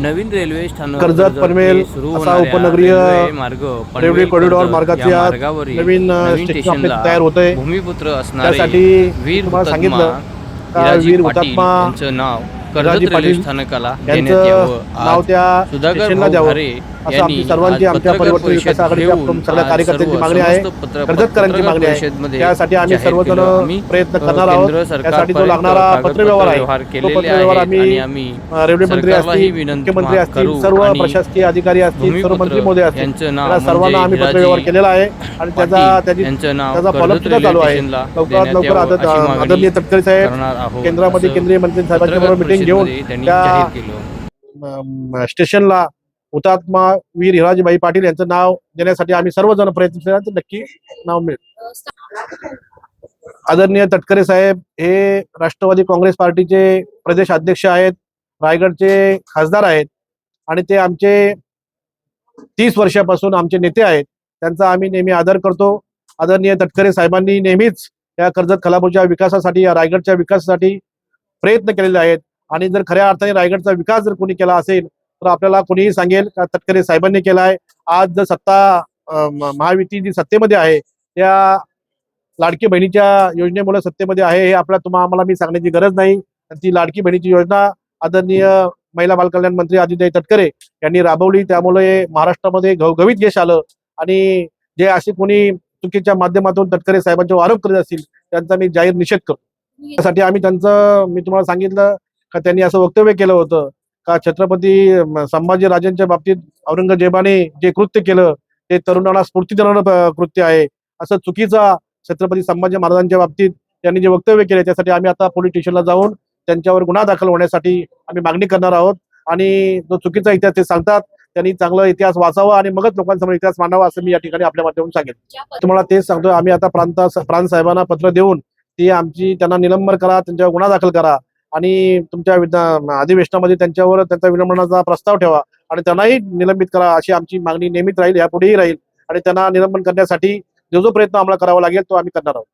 नवीन railway स्थानक कर्जत पनवेल असा उपनगरीय मार्ग रेल्वे कॉरिडॉर कर्जत मार्गाचे या आज मार्गावरील नवीन, स्टेशन तयार होतंय. भूमिपुत्र असणारे त्यासाठी वीर सांगितलं वीर हुतात्मा नाव कर्जत रेल्वे स्थानकाला देण्यात यांचं यावं नाव त्या सुधाकर द्यावं असं आमची सर्वांची आमच्या परिवर्तन विकास आघाडीच्या सगळ्या कार्यकर्त्यांची मागणी आहे. कर्जतकरांची मागणी आहे. त्यासाठी आम्ही सर्वजण प्रयत्न करणार आहोत. त्यासाठी जो लागणारा पत्रव्यवहार आहे तो पत्रव्यवहार आम्ही रेल्वे मंत्री असतील मुख्यमंत्री असतील सर्व प्रशासकीय अधिकारी असतील सर्व मंत्री मोदी असतील सर्वांना म्हणजे आम्ही पत्रव्यवहार केलेला आहे आणि त्याचा त्याची त्याचा फॉलोअप सुद्धा चालू आहे. लवकरात लवकर आदरणीय तटकरे साहेब केंद्रामध्ये केंद्रीय मंत्री साहेबांच्या बरोबर मिटिंग घेऊन त्या- स्टेशनला हुतात्मा वीर हिराजीबाई पाटील यांचं नाव देण्यासाठी आम्ही सर्वजण प्रयत्न केला नक्की नाव मिळेल. आदरणीय तटकरे साहेब हे राष्ट्रवादी काँग्रेस पार्टीचे प्रदेश अध्यक्ष आहेत रायगडचे खासदार आहेत आणि ते आमचे तीस वर्षापासून आमचे नेते आहेत. त्यांचा आम्ही नेहमी आदर करतो. आदरणीय तटकरे साहेबांनी नेहमीच या कर्जत खलापूरच्या विकासासाठी या रायगडच्या विकासासाठी प्रयत्न केलेले आहेत. आणि जर खऱ्या अर्थाने रायगडचा विकास जर कोणी केला असेल तर आपल्याला कोणीही सांगेल का तटकरे साहेबांनी केला आहे आज जर सत्ता महायुती जी सत्तेमध्ये आहे त्या लाडकी बहिणीच्या योजनेमुळे सत्तेमध्ये आहे हे आपल्याला तुम्हाला आम्हाला मी सांगण्याची गरज नाही. ती लाडकी बहिणीची योजना आदरणीय महिला बालकल्याण मंत्री आदित्य तटकरे यांनी राबवली. त्यामुळे महाराष्ट्रामध्ये घवघवीत यश आलं. आणि जे असे कोणी चुकीच्या माध्यमातून तटकरे साहेबांचे आरोप करत असतील त्यांचा मी जाहीर निषेध करतो. त्यासाठी आम्ही त्यांचं मी तुम्हाला सांगितलं का त्यांनी असं वक्तव्य केलं होतं. का छत्रपती संभाजी राजांच्या बाबतीत औरंगजेबाने जे कृत्य केलं ते तरुणाला स्फूर्ती देणारं कृत्य आहे. असं चुकीचा छत्रपती संभाजी महाराजांच्या बाबतीत त्यांनी जे वक्तव्य केले त्यासाठी आम्ही आता पोलीस स्टेशनला जाऊन त्यांच्यावर गुन्हा दाखल होण्यासाठी आम्ही मागणी करणार आहोत. आणि जो चुकीचा इतिहास ते सांगतात त्यांनी चांगला इतिहास वाचावा आणि मगच लोकांसमोर इतिहास मांडावा असं मी या ठिकाणी आपल्या माध्यमातून सांगेन. तुम्हाला तेच सांगतो आम्ही आता प्रांत प्रांत साहेबांना पत्र देऊन ती आमची त्यांना निलंबन करा त्यांच्यावर गुन्हा दाखल करा. आणि तुमच्या अधिवेशनामध्ये त्यांच्यावर त्यांचा विलंबनाचा प्रस्ताव ठेवा आणि त्यांनाही निलंबित करा अशी आमची मागणी नेहमीच राहील यापुढेही राहील. आणि त्यांना निलंबन करण्यासाठी जो जो प्रयत्न आम्हाला करावा लागेल तो आम्ही करणार आहोत.